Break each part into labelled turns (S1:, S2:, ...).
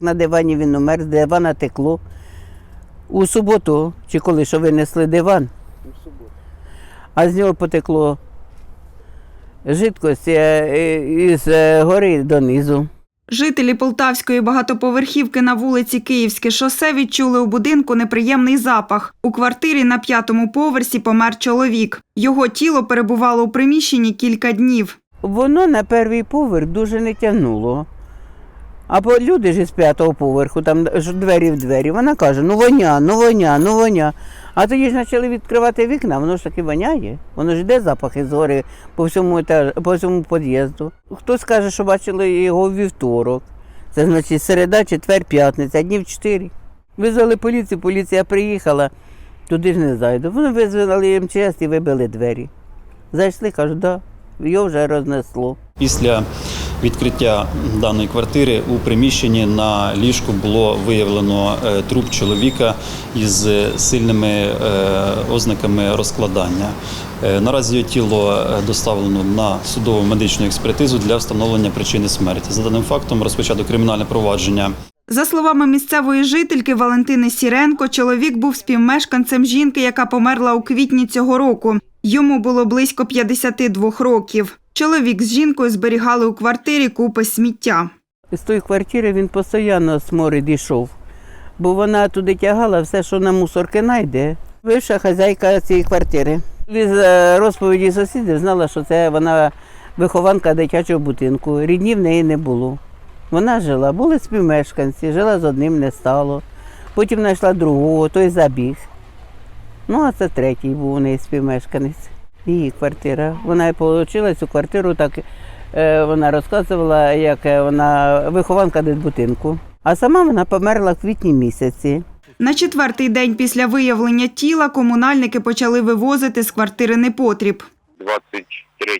S1: На дивані він умер, з дивана текло. У суботу, чи коли що винесли диван, а з нього потекло жидкості е, із е, гори донизу.
S2: Жителі Полтавської багатоповерхівки на вулиці Київське шосе відчули у будинку неприємний запах. У квартирі на п'ятому поверсі помер чоловік. Його тіло перебувало у приміщенні кілька днів.
S1: Воно на перший поверх дуже не тягнуло. А по- люди ж із п'ятого поверху, там ж двері в двері. Вона каже: ну воня, ну воня, ну воня. А тоді ж почали відкривати вікна, воно ж таки воняє. Воно ж йде запах із гори по всьому етаж, по всьому під'їзду. Хтось каже, що бачили його в вівторок. Це значить середа, четвер, п'ятниця, днів чотири. Визвали поліцію, поліція приїхала, туди ж не зайду. Вони визвали МЧС і вибили двері. Зайшли, кажуть, да, його вже рознесло.
S3: Після відкриття даної квартири у приміщенні на ліжку було виявлено е, труп чоловіка із сильними е, ознаками розкладання. Е, Наразі його тіло доставлено на судово медичну експертизу для встановлення причини смерті. За даним фактом розпочато кримінальне провадження
S2: За словами місцевої жительки Валентини Сіренко, чоловік був співмешканцем жінки, яка померла у квітні цього року. Йому було близько 52 років. Чоловік з жінкою зберігали у квартирі купи сміття.
S1: З тої квартири він постійно сморід йшов, бо вона туди тягала все, що на мусорки знайде. Бивша хазяйка цієї квартири. З е, розповіді сусідів знала, що це вона вихованка дитячого будинку. Рідні в неї не було. Вона жила, були співмешканці, жила з одним, не стало. Потім знайшла другого, той забіг. Ну, а це третій був у неї співмешканець. Її квартира. Вона і отримала цю квартиру, так е, вона розказувала, як е, вона вихованка дитбудинку. А сама вона померла в квітні місяці.
S2: На четвертий день після виявлення тіла комунальники почали вивозити з квартири непотріб.
S4: 23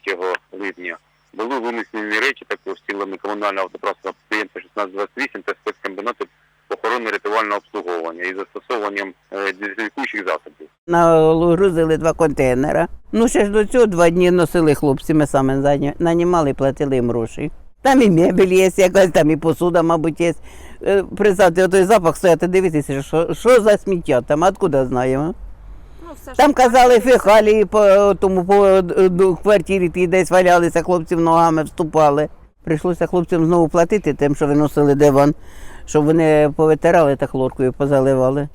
S4: липня були винесені речі також силами комунального автотранспортного підприємства 1628 та спецкомбінату охорони рятувального обслуговування із застосовуванням е, дезінфікуючих засобів.
S1: Нагрузили два контейнера. Ну, ще ж до цього два дні носили хлопці, ми саме нанімали, платили їм гроші. Там і мебель є якась, там і посуда, мабуть, є. Е, Представте, той запах стояти, дивитися, що, що за сміття там, откуда знаємо. Там казали фекалії по тому по квартирі ті десь валялися, хлопців ногами вступали. Прийшлося хлопцям знову платити тим, що виносили диван, щоб вони повитирали та хлоркою позаливали.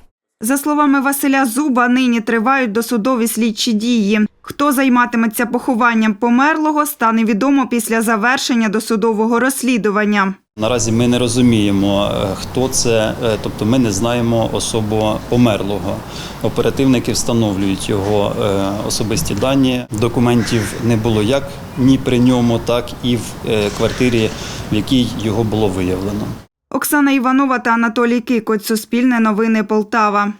S2: За словами Василя Зуба, нині тривають досудові слідчі дії. Хто займатиметься похованням померлого, стане відомо після завершення досудового розслідування.
S3: Наразі ми не розуміємо, е, хто це, е, тобто ми не знаємо особу померлого. Оперативники встановлюють його е, особисті дані. Документів не було як ні при ньому, так і в квартирі, в якій його було виявлено.
S2: Оксана Іванова та Анатолій Кикоць. Суспільне новини Полтава.